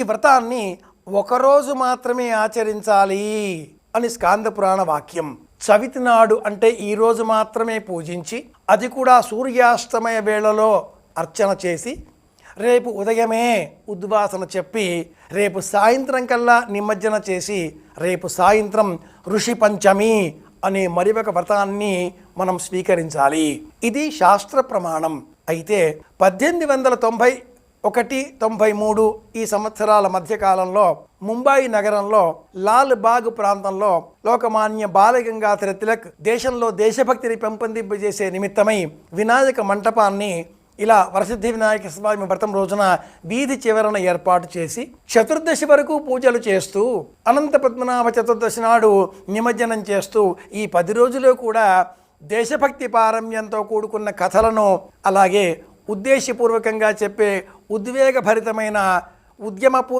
ఈ వ్రతాన్ని ఒకరోజు మాత్రమే ఆచరించాలి అని స్కాంద పురాణ వాక్యం. చవితి నాడు అంటే ఈ రోజు మాత్రమే పూజించి అది కూడా సూర్యాస్తమయ వేళలో అర్చన చేసి రేపు ఉదయమే ఉద్వాసన చెప్పి రేపు సాయంత్రం కల్లా నిమజ్జన చేసి రేపు సాయంత్రం ఋషి పంచమి అనే మరి ఒక వ్రతాన్ని మనం స్వీకరించాలి. ఇది శాస్త్ర ప్రమాణం. అయితే పద్దెనిమిది వందల తొంభై ఒకటి తొంభై మూడు ఈ సంవత్సరాల మధ్యకాలంలో ముంబాయి నగరంలో లాల్ బాగ్ ప్రాంతంలో లోకమాన్య బాలగంగాధర తిలక్ దేశంలో దేశభక్తిని పెంపొందింపజేసే నిమిత్తమై వినాయక మంటపాన్ని ఇలా వరసిద్ధి వినాయక స్వామి వ్రతం రోజున వీధి చివరన ఏర్పాటు చేసి చతుర్దశి వరకు పూజలు చేస్తూ అనంత పద్మనాభ చతుర్దశి నాడు నిమజ్జనం చేస్తూ ఈ పది రోజులు కూడా దేశభక్తి పారమ్యంతో కూడుకున్న కథలను అలాగే ఉద్దేశపూర్వకంగా చెప్పే ఉద్వేగభరితమైన ఉద్యమపు